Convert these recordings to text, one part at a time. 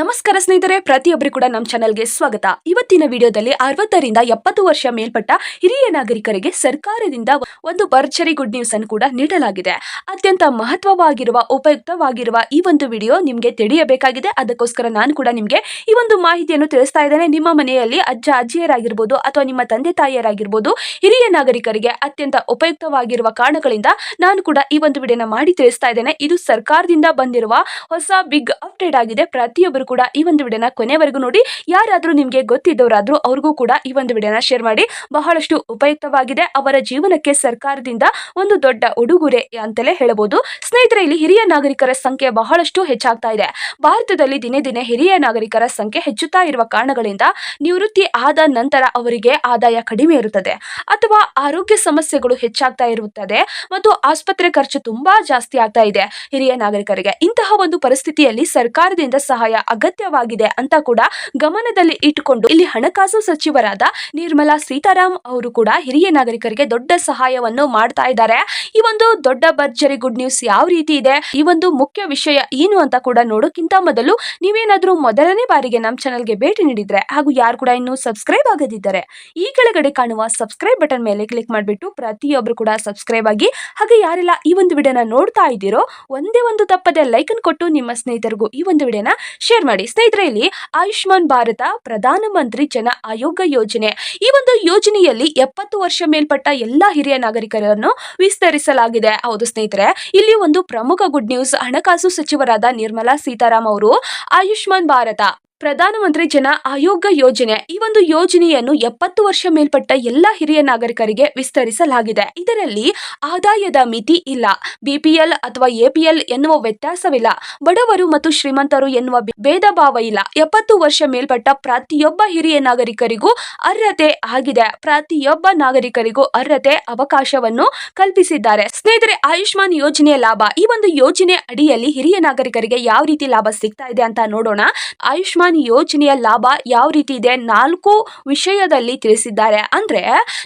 ನಮಸ್ಕಾರ ಸ್ನೇಹಿತರೆ ಪ್ರತಿಯೊಬ್ಬರು ಕೂಡ ನಮ್ಮ ಚಾನಲ್ಗೆ ಸ್ವಾಗತ. ಇವತ್ತಿನ ವಿಡಿಯೋದಲ್ಲಿ ಅರವತ್ತರಿಂದ ಎಪ್ಪತ್ತು ವರ್ಷ ಮೇಲ್ಪಟ್ಟ ಹಿರಿಯ ನಾಗರಿಕರಿಗೆ ಸರ್ಕಾರದಿಂದ ಒಂದು ಭರ್ಜರಿ ಗುಡ್ ನ್ಯೂಸ್ ಅನ್ನು ಕೂಡ ನೀಡಲಾಗಿದೆ. ಅತ್ಯಂತ ಮಹತ್ವವಾಗಿರುವ, ಉಪಯುಕ್ತವಾಗಿರುವ ಈ ಒಂದು ವಿಡಿಯೋ ನಿಮಗೆ ತಿಳಿಯಬೇಕಾಗಿದೆ. ಅದಕ್ಕೋಸ್ಕರ ನಾನು ಕೂಡ ನಿಮಗೆ ಈ ಒಂದು ಮಾಹಿತಿಯನ್ನು ತಿಳಿಸ್ತಾ ಇದ್ದೇನೆ. ನಿಮ್ಮ ಮನೆಯಲ್ಲಿ ಅಜ್ಜ, ಅಜ್ಜಿಯರಾಗಿರ್ಬೋದು ಅಥವಾ ನಿಮ್ಮ ತಂದೆ, ತಾಯಿಯರಾಗಿರ್ಬೋದು ಹಿರಿಯ ನಾಗರಿಕರಿಗೆ ಅತ್ಯಂತ ಉಪಯುಕ್ತವಾಗಿರುವ ಕಾರಣಗಳಿಂದ ನಾನು ಕೂಡ ಈ ಒಂದು ವಿಡಿಯೋನ ಮಾಡಿ ತಿಳಿಸ್ತಾ ಇದ್ದೇನೆ. ಇದು ಸರ್ಕಾರದಿಂದ ಬಂದಿರುವ ಹೊಸ ಬಿಗ್ ಅಪ್ಡೇಟ್ ಆಗಿದೆ. ಪ್ರತಿಯೊಬ್ಬರು ಕೂಡ ಈ ಒಂದು ವಿಡಿಯೋನ ಕೊನೆವರೆಗೂ ನೋಡಿ. ಯಾರಾದರೂ ನಿಮಗೆ ಗೊತ್ತಿದ್ದವರಾದರೂ ಅವ್ರಿಗೂ ಕೂಡ ಈ ಒಂದು ವಿಡಿಯೋನ ಶೇರ್ ಮಾಡಿ. ಬಹಳಷ್ಟು ಉಪಯುಕ್ತವಾಗಿದೆ. ಅವರ ಜೀವನಕ್ಕೆ ಸರ್ಕಾರದಿಂದ ಒಂದು ದೊಡ್ಡ ಉಡುಗೊರೆ ಅಂತಲೇ ಹೇಳಬಹುದು. ಸ್ನೇಹಿತರೆ, ಇಲ್ಲಿ ಹಿರಿಯ ನಾಗರಿಕರ ಸಂಖ್ಯೆ ಬಹಳಷ್ಟು ಹೆಚ್ಚಾಗ್ತಾ ಇದೆ. ಭಾರತದಲ್ಲಿ ದಿನೇ ದಿನೇ ಹಿರಿಯ ನಾಗರಿಕರ ಸಂಖ್ಯೆ ಹೆಚ್ಚುತ್ತಾ ಇರುವ ಕಾರಣಗಳಿಂದ ನಿವೃತ್ತಿ ಆದ ನಂತರ ಅವರಿಗೆ ಆದಾಯ ಕಡಿಮೆ ಇರುತ್ತದೆ ಅಥವಾ ಆರೋಗ್ಯ ಸಮಸ್ಯೆಗಳು ಹೆಚ್ಚಾಗ್ತಾ ಇರುತ್ತದೆ ಮತ್ತು ಆಸ್ಪತ್ರೆ ಖರ್ಚು ತುಂಬಾ ಜಾಸ್ತಿ ಆಗ್ತಾ ಇದೆ. ಹಿರಿಯ ನಾಗರಿಕರಿಗೆ ಇಂತಹ ಒಂದು ಪರಿಸ್ಥಿತಿಯಲ್ಲಿ ಸರ್ಕಾರದಿಂದ ಸಹಾಯ ಅಗತ್ಯವಾಗಿದೆ ಅಂತ ಕೂಡ ಗಮನದಲ್ಲಿ ಇಟ್ಟುಕೊಂಡು ಇಲ್ಲಿ ಹಣಕಾಸು ಸಚಿವರಾದ ನಿರ್ಮಲಾ ಸೀತಾರಾಮ್ ಅವರು ಕೂಡ ಹಿರಿಯ ನಾಗರಿಕರಿಗೆ ದೊಡ್ಡ ಸಹಾಯವನ್ನು ಮಾಡ್ತಾ ಇದ್ದಾರೆ. ಈ ಒಂದು ದೊಡ್ಡ ಭರ್ಜರಿ ಗುಡ್ ನ್ಯೂಸ್ ಯಾವ ರೀತಿ ಇದೆ? ಈ ಒಂದು ಮುಖ್ಯ ವಿಷಯ ಏನು ಅಂತ ಕೂಡ ನೋಡೋಕ್ಕಿಂತ ಮೊದಲು ನೀವೇನಾದರೂ ಮೊದಲನೇ ಬಾರಿಗೆ ನಮ್ಮ ಚಾನಲ್ಗೆ ಭೇಟಿ ನೀಡಿದ್ರೆ ಹಾಗೂ ಯಾರು ಕೂಡ ಇನ್ನೂ ಸಬ್ಸ್ಕ್ರೈಬ್ ಆಗದಿದ್ದರೆ ಈ ಕೆಳಗಡೆ ಕಾಣುವ ಸಬ್ಸ್ಕ್ರೈಬ್ ಬಟನ್ ಮೇಲೆ ಕ್ಲಿಕ್ ಮಾಡಿಬಿಟ್ಟು ಪ್ರತಿಯೊಬ್ಬರು ಕೂಡ ಸಬ್ಸ್ಕ್ರೈಬ್ ಆಗಿ ಹಾಗೆ ಯಾರೆಲ್ಲ ಈ ಒಂದು ವಿಡಿಯೋನ ನೋಡ್ತಾ ಇದ್ದೀರೋ ಒಂದೇ ಒಂದು ತಪ್ಪದೆ ಲೈಕ್ ಕೊಟ್ಟು ನಿಮ್ಮ ಸ್ನೇಹಿತರಿಗೂ ಈ ಒಂದು ವಿಡಿಯೋನ ಶೇರ್ ಮಾಡಿ. ಸ್ನೇಹಿತರೆ ಇಲ್ಲಿ ಆಯುಷ್ಮಾನ್ ಭಾರತ ಪ್ರಧಾನಮಂತ್ರಿ ಜನ ಆಯೋಗ ಯೋಜನೆ. ಈ ಒಂದು ಯೋಜನೆಯಲ್ಲಿ ಎಪ್ಪತ್ತು ವರ್ಷ ಮೇಲ್ಪಟ್ಟ ಎಲ್ಲಾ ಹಿರಿಯ ನಾಗರಿಕರನ್ನು ವಿಸ್ತರಿಸಲಾಗಿದೆ. ಹೌದು ಸ್ನೇಹಿತರೆ, ಇಲ್ಲಿ ಒಂದು ಪ್ರಮುಖ ಗುಡ್ ನ್ಯೂಸ್ ಹಣಕಾಸು ಸಚಿವರಾದ ನಿರ್ಮಲಾ ಸೀತಾರಾಮ್ ಅವರು, ಆಯುಷ್ಮಾನ್ ಭಾರತ ಪ್ರಧಾನಮಂತ್ರಿ ಜನ ಆಯೋಗ ಯೋಜನೆ. ಈ ಒಂದು ಯೋಜನೆಯನ್ನು ಎಪ್ಪತ್ತು ವರ್ಷ ಮೇಲ್ಪಟ್ಟ ಎಲ್ಲ ಹಿರಿಯ ನಾಗರಿಕರಿಗೆ ವಿಸ್ತರಿಸಲಾಗಿದೆ. ಇದರಲ್ಲಿ ಆದಾಯದ ಮಿತಿ ಇಲ್ಲ. ಬಿಪಿಎಲ್ ಅಥವಾ ಎಪಿಎಲ್ ಎನ್ನುವ ವ್ಯತ್ಯಾಸವಿಲ್ಲ. ಬಡವರು ಮತ್ತು ಶ್ರೀಮಂತರು ಎನ್ನುವ ಭೇದ ಭಾವ ಇಲ್ಲ. ಎಪ್ಪತ್ತು ವರ್ಷ ಮೇಲ್ಪಟ್ಟ ಪ್ರತಿಯೊಬ್ಬ ಹಿರಿಯ ನಾಗರಿಕರಿಗೂ ಅರ್ಹತೆ ಆಗಿದೆ. ಪ್ರತಿಯೊಬ್ಬ ನಾಗರಿಕರಿಗೂ ಅರ್ಹತೆ ಅವಕಾಶವನ್ನು ಕಲ್ಪಿಸಿದ್ದಾರೆ. ಸ್ನೇಹಿತರೆ, ಆಯುಷ್ಮಾನ್ ಯೋಜನೆಯ ಲಾಭ. ಈ ಒಂದು ಯೋಜನೆ ಅಡಿಯಲ್ಲಿ ಹಿರಿಯ ನಾಗರಿಕರಿಗೆ ಯಾವ ರೀತಿ ಲಾಭ ಸಿಗ್ತಾ ಇದೆ ಅಂತ ನೋಡೋಣ. ಆಯುಷ್ಮಾನ್ ಯೋಜನೆಯ ಲಾಭ ಯಾವ ರೀತಿ ಇದೆ ನಾಲ್ಕು ವಿಷಯದಲ್ಲಿ ತಿಳಿಸಿದ್ದಾರೆ. ಅಂದ್ರೆ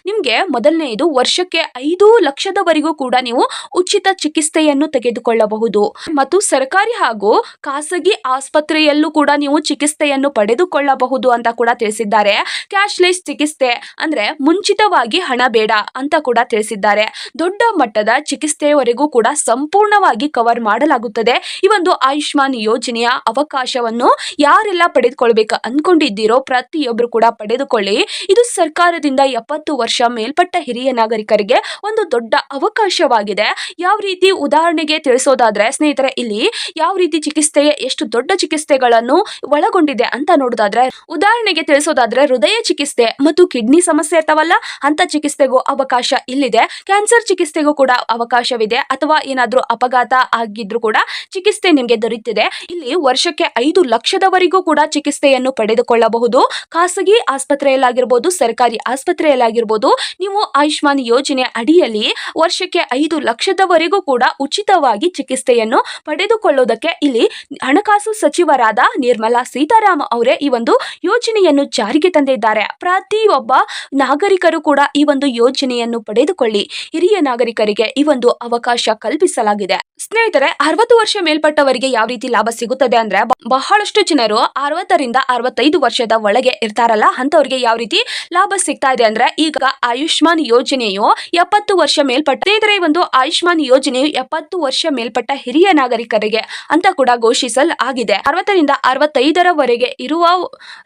ನಿಮ್ಗೆ ಮೊದಲನೆಯದು ವರ್ಷಕ್ಕೆ ಐದು ಲಕ್ಷದವರೆಗೂ ಕೂಡ ನೀವು ಉಚಿತ ಚಿಕಿತ್ಸೆಯನ್ನು ತೆಗೆದುಕೊಳ್ಳಬಹುದು. ಮತ್ತು ಸರ್ಕಾರಿ ಹಾಗೂ ಖಾಸಗಿ ಆಸ್ಪತ್ರೆಯಲ್ಲೂ ಕೂಡ ನೀವು ಚಿಕಿತ್ಸೆಯನ್ನು ಪಡೆದುಕೊಳ್ಳಬಹುದು ಅಂತ ಕೂಡ ತಿಳಿಸಿದ್ದಾರೆ. ಕ್ಯಾಶ್ಲೆಸ್ ಚಿಕಿತ್ಸೆ ಅಂದ್ರೆ ಮುಂಚಿತವಾಗಿ ಹಣ ಬೇಡ ಅಂತ ಕೂಡ ತಿಳಿಸಿದ್ದಾರೆ. ದೊಡ್ಡ ಮಟ್ಟದ ಚಿಕಿತ್ಸೆಯವರೆಗೂ ಕೂಡ ಸಂಪೂರ್ಣವಾಗಿ ಕವರ್ ಮಾಡಲಾಗುತ್ತದೆ. ಈ ಒಂದು ಆಯುಷ್ಮಾನ್ ಯೋಜನೆಯ ಅವಕಾಶವನ್ನು ಯಾರೆಲ್ಲ ಪಡೆದುಕೊಳ್ಬೇಕು ಅನ್ಕೊಂಡಿದ್ದೀರೋ ಪ್ರತಿಯೊಬ್ಬರು ಕೂಡ ಪಡೆದುಕೊಳ್ಳಿ. ಇದು ಸರ್ಕಾರದಿಂದ ಎಪ್ಪತ್ತು ವರ್ಷ ಮೇಲ್ಪಟ್ಟ ಹಿರಿಯ ನಾಗರಿಕರಿಗೆ ಒಂದು ದೊಡ್ಡ ಅವಕಾಶವಾಗಿದೆ. ಯಾವ ರೀತಿ ಉದಾಹರಣೆಗೆ ತಿಳಿಸೋದಾದ್ರೆ, ಸ್ನೇಹಿತರೆ, ಇಲ್ಲಿ ಯಾವ ರೀತಿ ಚಿಕಿತ್ಸೆ ಎಷ್ಟು ದೊಡ್ಡ ಚಿಕಿತ್ಸೆಗಳನ್ನು ಒಳಗೊಂಡಿದೆ ಅಂತ ನೋಡೋದಾದ್ರೆ, ಉದಾಹರಣೆಗೆ ತಿಳಿಸೋದಾದ್ರೆ, ಹೃದಯ ಚಿಕಿತ್ಸೆ ಮತ್ತು ಕಿಡ್ನಿ ಸಮಸ್ಯೆ ಇರ್ತಾವಲ್ಲ ಅಂತ ಚಿಕಿತ್ಸೆಗೂ ಅವಕಾಶ ಇಲ್ಲಿದೆ. ಕ್ಯಾನ್ಸರ್ ಚಿಕಿತ್ಸೆಗೂ ಕೂಡ ಅವಕಾಶವಿದೆ. ಅಥವಾ ಏನಾದ್ರೂ ಅಪಘಾತ ಆಗಿದ್ರು ಕೂಡ ಚಿಕಿತ್ಸೆ ನಿಮಗೆ ದೊರೆಯುತ್ತಿದೆ. ಇಲ್ಲಿ ವರ್ಷಕ್ಕೆ ಐದು ಲಕ್ಷದವರೆಗೂ ಕೂಡ ಚಿಕಿತ್ಸೆಯನ್ನು ಪಡೆದುಕೊಳ್ಳಬಹುದು. ಖಾಸಗಿ ಆಸ್ಪತ್ರೆಯಲ್ಲಾಗಿರ್ಬೋದು, ಸರ್ಕಾರಿ ಆಸ್ಪತ್ರೆಯಲ್ಲಾಗಿರ್ಬೋದು, ನೀವು ಆಯುಷ್ಮಾನ್ ಯೋಜನೆ ಅಡಿಯಲ್ಲಿ ವರ್ಷಕ್ಕೆ ಐದು ಲಕ್ಷದವರೆಗೂ ಕೂಡ ಉಚಿತವಾಗಿ ಚಿಕಿತ್ಸೆಯನ್ನು ಪಡೆದುಕೊಳ್ಳುವುದಕ್ಕೆ ಇಲ್ಲಿ ಹಣಕಾಸು ಸಚಿವರಾದ ನಿರ್ಮಲಾ ಸೀತಾರಾಮ ಅವರೇ ಈ ಒಂದು ಯೋಜನೆಯನ್ನು ಜಾರಿಗೆ ತಂದಿದ್ದಾರೆ. ಪ್ರತಿಯೊಬ್ಬ ನಾಗರಿಕರು ಕೂಡ ಈ ಒಂದು ಯೋಜನೆಯನ್ನು ಪಡೆದುಕೊಳ್ಳಿ. ಹಿರಿಯ ನಾಗರಿಕರಿಗೆ ಈ ಒಂದು ಅವಕಾಶ ಕಲ್ಪಿಸಲಾಗಿದೆ. ಸ್ನೇಹಿತರೆ, ಅರವತ್ತು ವರ್ಷ ಮೇಲ್ಪಟ್ಟವರಿಗೆ ಯಾವ ರೀತಿ ಲಾಭ ಸಿಗುತ್ತದೆ ಅಂದ್ರೆ ಬಹಳಷ್ಟು ಜನರು ಅರವತ್ತರಿಂದ ಅರವತ್ತೈದು ವರ್ಷದ ಒಳಗೆ ಇರ್ತಾರಲ್ಲ ಅಂತವರಿಗೆ ಯಾವ ರೀತಿ ಲಾಭ ಸಿಗ್ತಾ ಇದೆ ಅಂದ್ರೆ, ಈಗ ಆಯುಷ್ಮಾನ್ ಯೋಜನೆಯು ಎಪ್ಪತ್ತು ವರ್ಷ ಮೇಲ್ಪಟ್ಟ, ಸ್ನೇಹಿತರೆ ಒಂದು ಆಯುಷ್ಮಾನ್ ಯೋಜನೆಯು ಎಪ್ಪತ್ತು ವರ್ಷ ಮೇಲ್ಪಟ್ಟ ಹಿರಿಯ ನಾಗರಿಕರಿಗೆ ಅಂತ ಕೂಡ ಘೋಷಿಸಲ್ ಆಗಿದೆ. ಅರವತ್ತರಿಂದ ಅರವತ್ತೈದರವರೆಗೆ ಇರುವ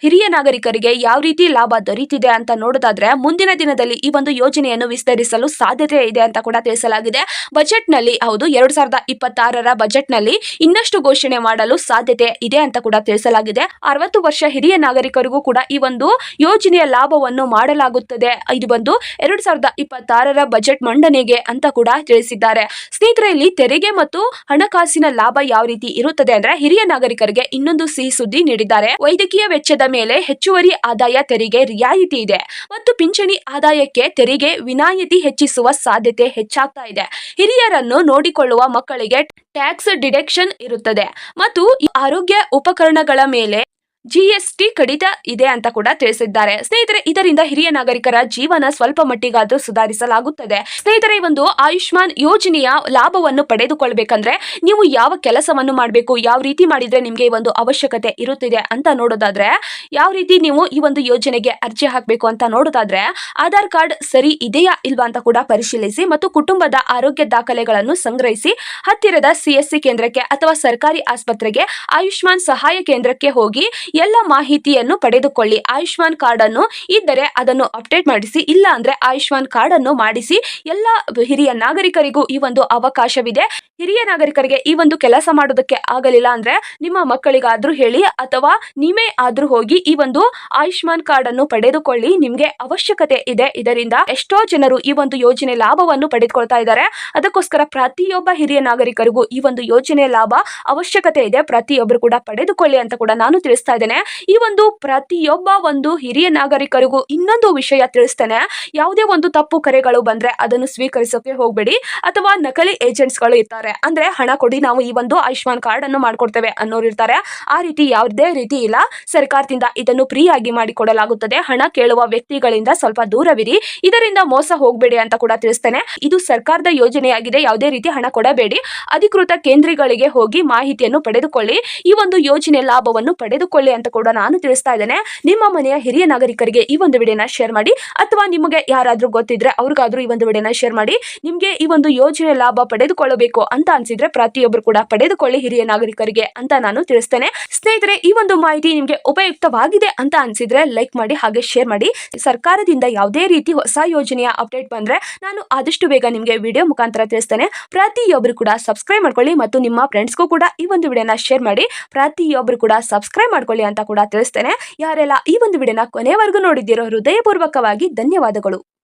ಹಿರಿಯ ನಾಗರಿಕರಿಗೆ ಯಾವ ರೀತಿ ಲಾಭ ದೊರೀತಿದೆ ಅಂತ ನೋಡೋದಾದ್ರೆ, ಮುಂದಿನ ದಿನದಲ್ಲಿ ಈ ಒಂದು ಯೋಜನೆಯನ್ನು ವಿಸ್ತರಿಸಲು ಸಾಧ್ಯತೆ ಇದೆ ಅಂತ ಕೂಡ ತಿಳಿಸಲಾಗಿದೆ. ಬಜೆಟ್ನಲ್ಲಿ ಹೌದು, ಎರಡ್ ಸಾವಿರದ ಇಪ್ಪತ್ತಾರರ ಬಜೆಟ್ನಲ್ಲಿ ಇನ್ನಷ್ಟು ಘೋಷಣೆ ಮಾಡಲು ಸಾಧ್ಯತೆ ಇದೆ ಅಂತ ಕೂಡ ತಿಳಿಸಲಾಗಿದೆ. ಅರವತ್ತು ವರ್ಷ ಹಿರಿಯ ನಾಗರಿಕರಿಗೂ ಕೂಡ ಈ ಒಂದು ಯೋಜನೆಯ ಲಾಭವನ್ನು ಮಾಡಲಾಗುತ್ತದೆ. ಇದು ಬಂದು ಎರಡ್ ಸಾವಿರದ ಇಪ್ಪತ್ತಾರರ ಬಜೆಟ್ ಮಂಡನೆಗೆ ಅಂತ ಕೂಡ ತಿಳಿಸಿದ್ದಾರೆ. ಸ್ನೇಹಿತರೆ, ಇಲ್ಲಿ ತೆರಿಗೆ ಮತ್ತು ಹಣಕಾಸಿನ ಲಾಭ ಯಾವ ರೀತಿ ಇರುತ್ತದೆ ಅಂದ್ರೆ ಹಿರಿಯ ನಾಗರಿಕರಿಗೆ ಇನ್ನೊಂದು ಸಿಹಿ ಸುದ್ದಿ ನೀಡಿದ್ದಾರೆ. ವೈದ್ಯಕೀಯ ವೆಚ್ಚದ ಮೇಲೆ ಹೆಚ್ಚುವರಿ ಆದಾಯ ತೆರಿಗೆ ರಿಯಾಯಿತಿ ಇದೆ ಮತ್ತು ಪಿಂಚಣಿ ಆದಾಯಕ್ಕೆ ತೆರಿಗೆ ವಿನಾಯಿತಿ ಹೆಚ್ಚಿಸುವ ಸಾಧ್ಯತೆ ಹೆಚ್ಚಾಗ್ತಾ ಇದೆ. ಹಿರಿಯರನ್ನು ನೋಡಿಕೊಳ್ಳುವ ಮಕ್ಕಳಿಗೆ ಟ್ಯಾಕ್ಸ್ ಡಿಡಕ್ಷನ್ ಇರುತ್ತದೆ. ಮತ್ತು ಆರೋಗ್ಯ ಉಪಕರಣಗಳ ಮೇಲೆ ಜಿಎಸ್ಟಿ ಕಡಿತ ಇದೆ ಅಂತ ಕೂಡ ತಿಳಿಸಿದ್ದಾರೆ. ಸ್ನೇಹಿತರೆ, ಇದರಿಂದ ಹಿರಿಯ ನಾಗರಿಕರ ಜೀವನ ಸ್ವಲ್ಪ ಮಟ್ಟಿಗಾದರೂ ಸುಧಾರಿಸಲಾಗುತ್ತದೆ. ಸ್ನೇಹಿತರೆ ಒಂದು ಆಯುಷ್ಮಾನ್ ಯೋಜನೆಯ ಲಾಭವನ್ನು ಪಡೆದುಕೊಳ್ಬೇಕಂದ್ರೆ ನೀವು ಯಾವ ಕೆಲಸವನ್ನು ಮಾಡಬೇಕು, ಯಾವ ರೀತಿ ಮಾಡಿದ್ರೆ ನಿಮಗೆ ಈ ಒಂದು ಅವಶ್ಯಕತೆ ಇರುತ್ತಿದೆ ಅಂತ ನೋಡೋದಾದ್ರೆ, ಯಾವ ರೀತಿ ನೀವು ಈ ಒಂದು ಯೋಜನೆಗೆ ಅರ್ಜಿ ಹಾಕಬೇಕು ಅಂತ ನೋಡೋದಾದ್ರೆ, ಆಧಾರ್ ಕಾರ್ಡ್ ಸರಿ ಇದೆಯಾ ಇಲ್ವಾ ಅಂತ ಕೂಡ ಪರಿಶೀಲಿಸಿ ಮತ್ತು ಕುಟುಂಬದ ಆರೋಗ್ಯ ದಾಖಲೆಗಳನ್ನು ಸಂಗ್ರಹಿಸಿ ಹತ್ತಿರದ ಸಿಎಸ್ಸಿ ಕೇಂದ್ರಕ್ಕೆ ಅಥವಾ ಸರ್ಕಾರಿ ಆಸ್ಪತ್ರೆಗೆ ಆಯುಷ್ಮಾನ್ ಸಹಾಯ ಕೇಂದ್ರಕ್ಕೆ ಹೋಗಿ ಎಲ್ಲ ಮಾಹಿತಿಯನ್ನು ಪಡೆದುಕೊಳ್ಳಿ. ಆಯುಷ್ಮಾನ್ ಕಾರ್ಡ್ ಅನ್ನು ಇದ್ದರೆ ಅದನ್ನು ಅಪ್ಡೇಟ್ ಮಾಡಿಸಿ ಇಲ್ಲ ಅಂದ್ರೆ ಆಯುಷ್ಮಾನ್ ಕಾರ್ಡ್ ಅನ್ನು ಮಾಡಿಸಿ ಎಲ್ಲ ಹಿರಿಯ ನಾಗರಿಕರಿಗೂ ಈ ಒಂದು ಅವಕಾಶವಿದೆ. ಹಿರಿಯ ನಾಗರಿಕರಿಗೆ ಈ ಒಂದು ಕೆಲಸ ಮಾಡೋದಕ್ಕೆ ಆಗಲಿಲ್ಲ ಅಂದ್ರೆ ನಿಮ್ಮ ಮಕ್ಕಳಿಗಾದ್ರೂ ಹೇಳಿ ಅಥವಾ ನೀವೇ ಆದ್ರೂ ಹೋಗಿ ಈ ಒಂದು ಆಯುಷ್ಮಾನ್ ಕಾರ್ಡ್ ಅನ್ನು ಪಡೆದುಕೊಳ್ಳಿ. ನಿಮ್ಗೆ ಅವಶ್ಯಕತೆ ಇದೆ. ಇದರಿಂದ ಎಷ್ಟೋ ಜನರು ಈ ಒಂದು ಯೋಜನೆ ಲಾಭವನ್ನು ಪಡೆದುಕೊಳ್ತಾ ಇದ್ದಾರೆ. ಅದಕ್ಕೋಸ್ಕರ ಪ್ರತಿಯೊಬ್ಬ ಹಿರಿಯ ನಾಗರಿಕರಿಗೂ ಈ ಒಂದು ಯೋಜನೆ ಲಾಭ ಅವಶ್ಯಕತೆ ಇದೆ. ಪ್ರತಿಯೊಬ್ಬರು ಕೂಡ ಪಡೆದುಕೊಳ್ಳಿ ಅಂತ ಕೂಡ ನಾನು ತಿಳಿಸ್ತಾ ಇದ್ದೇನೆ ಈ ಒಂದು ಪ್ರತಿಯೊಬ್ಬ ಒಂದು ಹಿರಿಯ ನಾಗರಿಕರಿಗೂ ಇನ್ನೊಂದು ವಿಷಯ ತಿಳಿಸ್ತೇನೆ. ಯಾವುದೇ ಒಂದು ತಪ್ಪು ಕರೆಗಳು ಬಂದ್ರೆ ಅದನ್ನು ಸ್ವೀಕರಿಸೋಕೆ ಹೋಗಬೇಡಿ. ಅಥವಾ ನಕಲಿ ಏಜೆಂಟ್ಸ್ಗಳು ಇರ್ತಾರೆ. ಅಂದ್ರೆ ಹಣ ಕೊಡಿ, ನಾವು ಈ ಒಂದು ಆಯುಷ್ಮಾನ್ ಕಾರ್ಡ್ ಅನ್ನು ಮಾಡ್ಕೊಡ್ತೇವೆ ಅನ್ನೋರು ಇರ್ತಾರೆ. ಆ ರೀತಿ ಯಾವುದೇ ರೀತಿ ಇಲ್ಲ. ಸರ್ಕಾರದಿಂದ ಇದನ್ನು ಫ್ರೀ ಆಗಿ ಮಾಡಿಕೊಡಲಾಗುತ್ತದೆ. ಹಣ ಕೇಳುವ ವ್ಯಕ್ತಿಗಳಿಂದ ಸ್ವಲ್ಪ ದೂರವಿರಿ. ಇದರಿಂದ ಮೋಸ ಹೋಗಬೇಡಿ ಅಂತ ಕೂಡ ತಿಳಿಸ್ತೇನೆ. ಇದು ಸರ್ಕಾರದ ಯೋಜನೆಯಾಗಿದೆ. ಯಾವುದೇ ರೀತಿ ಹಣ ಕೊಡಬೇಡಿ. ಅಧಿಕೃತ ಕೇಂದ್ರಗಳಿಗೆ ಹೋಗಿ ಮಾಹಿತಿಯನ್ನು ಪಡೆದುಕೊಳ್ಳಿ. ಈ ಒಂದು ಯೋಜನೆ ಲಾಭವನ್ನು ಪಡೆದುಕೊಳ್ಳಿ. ಅಂತ ಕೂಡ ನಾನು ತಿಳಿಸ್ತಾ ಇದ್ದೇನೆ. ನಿಮ್ಮ ಮನೆಯ ಹಿರಿಯ ನಾಗರಿಕರಿಗೆ ಈ ಒಂದು ವಿಡಿಯೋನ ಶೇರ್ ಮಾಡಿ, ಅಥವಾ ನಿಮಗೆ ಯಾರಾದರೂ ಗೊತ್ತಿದ್ರೆ ಅವ್ರಿಗಾದ್ರೂ ಈ ಒಂದು ವಿಡಿಯೋನ ಶೇರ್ ಮಾಡಿ, ನಿಮಗೆ ಈ ಒಂದು ಯೋಜನೆ ಲಾಭ ಪಡೆದುಕೊಳ್ಳಬೇಕು ಅಂತ ಅನ್ಸಿದ್ರೆ ಪ್ರತಿಯೊಬ್ಬರು ಕೂಡ ಪಡೆದುಕೊಳ್ಳಿ ಹಿರಿಯ ನಾಗರಿಕರಿಗೆ ಅಂತ ನಾನು ತಿಳಿಸ್ತೇನೆ. ಸ್ನೇಹಿತರೆ, ಈ ಒಂದು ಮಾಹಿತಿ ನಿಮಗೆ ಉಪಯುಕ್ತವಾಗಿದೆ ಅಂತ ಅನ್ಸಿದ್ರೆ ಲೈಕ್ ಮಾಡಿ ಹಾಗೆ ಶೇರ್ ಮಾಡಿ. ಸರ್ಕಾರದಿಂದ ಯಾವುದೇ ರೀತಿ ಹೊಸ ಯೋಜನೆಯ ಅಪ್ಡೇಟ್ ಬಂದ್ರೆ ನಾನು ಆದಷ್ಟು ಬೇಗ ನಿಮಗೆ ವಿಡಿಯೋ ಮುಖಾಂತರ ತಿಳಿಸ್ತೇನೆ. ಪ್ರತಿಯೊಬ್ಬರು ಕೂಡ ಸಬ್ಸ್ಕ್ರೈಬ್ ಮಾಡ್ಕೊಳ್ಳಿ ಮತ್ತು ನಿಮ್ಮ ಫ್ರೆಂಡ್ಸ್ಗೂ ಕೂಡ ಈ ಒಂದು ವಿಡಿಯೋನ ಶೇರ್ ಮಾಡಿ. ಪ್ರತಿಯೊಬ್ಬರು ಕೂಡ ಸಬ್ಸ್ಕ್ರೈಬ್ ಅಂತ ಕೂಡ ತಿಳಿಸ್ತೇನೆ. ಯಾರೆಲ್ಲ ಈ ಒಂದು ವಿಡಿಯೋನ ಕೊನೆವರೆಗೂ ನೋಡಿದ್ದೀರೋ ಹೃದಯಪೂರ್ವಕವಾಗಿ ಧನ್ಯವಾದಗಳು.